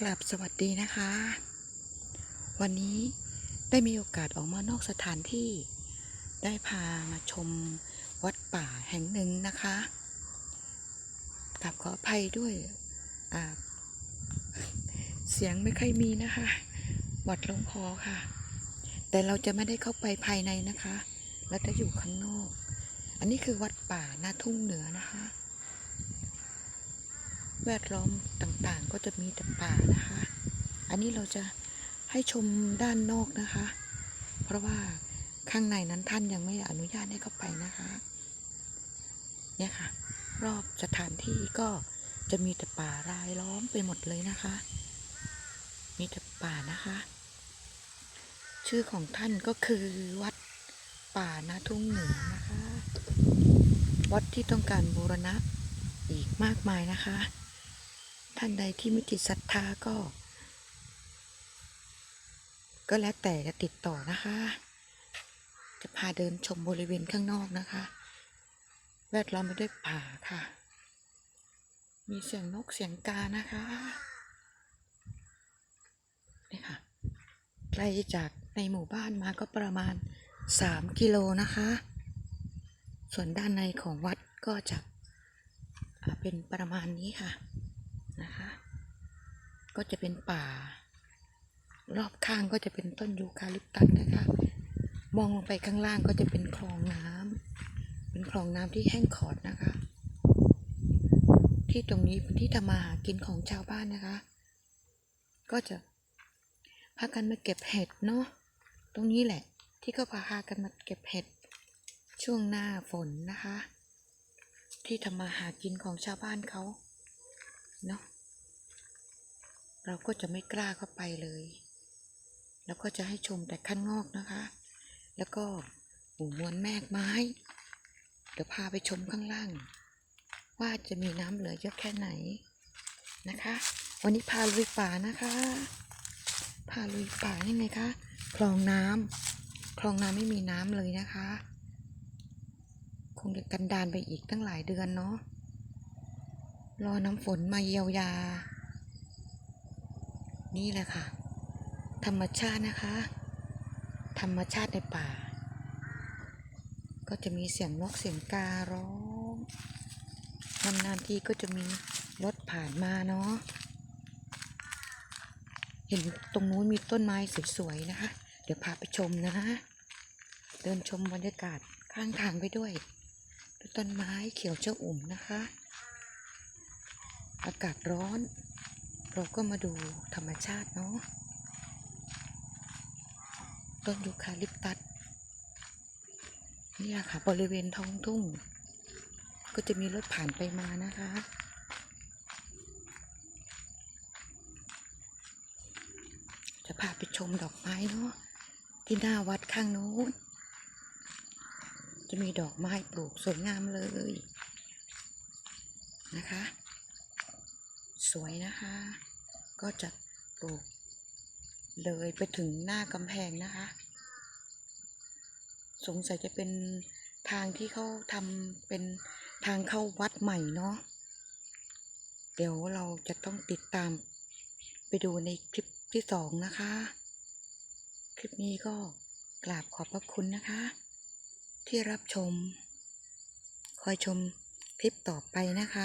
กลับสวัสดีนะคะ วันนี้ได้มีโอกาสออกมานอกสถานที่ ได้พามาชมวัดป่าแห่งหนึ่งนะคะกลับขออภัยด้วยเสียงไม่ค่อยมีนะคะหวัดลงคอค่ะ แต่เราจะไม่ได้เข้าไปภายในนะคะ เราจะอยู่ข้างนอก อันนี้คือวัดป่าหน้าทุ่งเหนือนะคะ แวดล้อมต่างๆ ก็จะมีแต่ป่านะคะ อันนี้เราจะให้ชมด้านนอกนะคะ เพราะว่าข้างในนั้นท่านยังไม่อนุญาตให้เข้าไปนะคะ เนี่ยค่ะ รอบสถานที่ก็จะมีแต่ป่ารายล้อมไปหมดเลยนะคะ มีแต่ป่านะคะ ชื่อของท่านก็คือวัดป่านาทุ่งเหนือนะคะ วัดที่ต้องการบูรณะอีกมากมายนะคะ ท่านใดที่ไม่ติดศรัทธาก็ ก็แล้วแต่จะติดต่อนะคะ จะพาเดินชมบริเวณข้างนอกนะคะ แวดล้อมไปด้วยป่าค่ะ มีเสียงนกเสียงกานะคะนี่ค่ะไกลจากในหมู่บ้านมาก็ประมาณ 3 กิโลนะคะ ส่วนด้านในของวัดก็จะเป็นประมาณนี้ค่ะ นะคะ ก็จะเป็นป่า รอบข้างก็จะเป็นต้นยูคาลิปตัสนะคะ มองลงไปข้างล่างก็จะเป็นคลองน้ำเป็นคลองน้ำที่แห้งขอดนะคะ ที่ตรงนี้เป็นที่ทำมาหากินของชาวบ้านนะคะ ก็จะพากันมาเก็บเห็ดเนาะตรงนี้แหละ ที่เขาพากันมาเก็บเห็ดช่วงหน้าฝนนะคะ ที่ทำมาหากินของชาวบ้านเขาเนาะ เราก็จะไม่กล้าเข้าไปเลย แล้วก็จะให้ชมแต่ข้างนอกนะคะ แล้วก็หมู่มวลแมกไม้ เดี๋ยวพาไปชมข้างล่าง ว่าจะมีน้ำเหลือเยอะแค่ไหนนะคะ วันนี้พาลุยป่านะคะ พาลุยป่ายังไงคะ คลองน้ำคลองน้ำไม่มีน้ำเลยนะคะ คงจะกันดานไปอีกตั้งหลายเดือนเนาะ รอน้ำฝนมาเยียวยา นี่แหละค่ะ ธรรมชาตินะคะ ธรรมชาติในป่า ก็จะมีเสียงนกเสียงการ้องนานๆทีก็จะมีรถผ่านมาเนาะเห็นตรงนู้นมีต้นไม้สวยๆนะคะ เดี๋ยวพาไปชมนะเดินชมบรรยากาศข้างทางไปด้วยดูต้นไม้เขียวเจ้าอุ่มนะคะ อากาศร้อน เราก็มาดูธรรมชาติเนาะต้นยูคาลิปตัสนี่แหละค่ะบริเวณท้องทุ่ง ก็จะมีรถผ่านไปมานะคะ จะพาไปชมดอกไม้เนาะที่หน้าวัดข้างโน้นจะมีดอกไม้ปลูกสวยงามเลยนะคะ สวยนะคะ ก็จะปลูกเลยไปถึงหน้ากำแพงนะคะ สงสัยจะเป็นทางที่เขาทำเป็นทางเข้าวัดใหม่เนาะเดี๋ยวเราจะต้องติดตามไปดูในคลิปที่สองนะคะ คลิปนี้ก็กราบขอบพระคุณนะคะ ที่รับชม คอยชมคลิปต่อไปนะคะ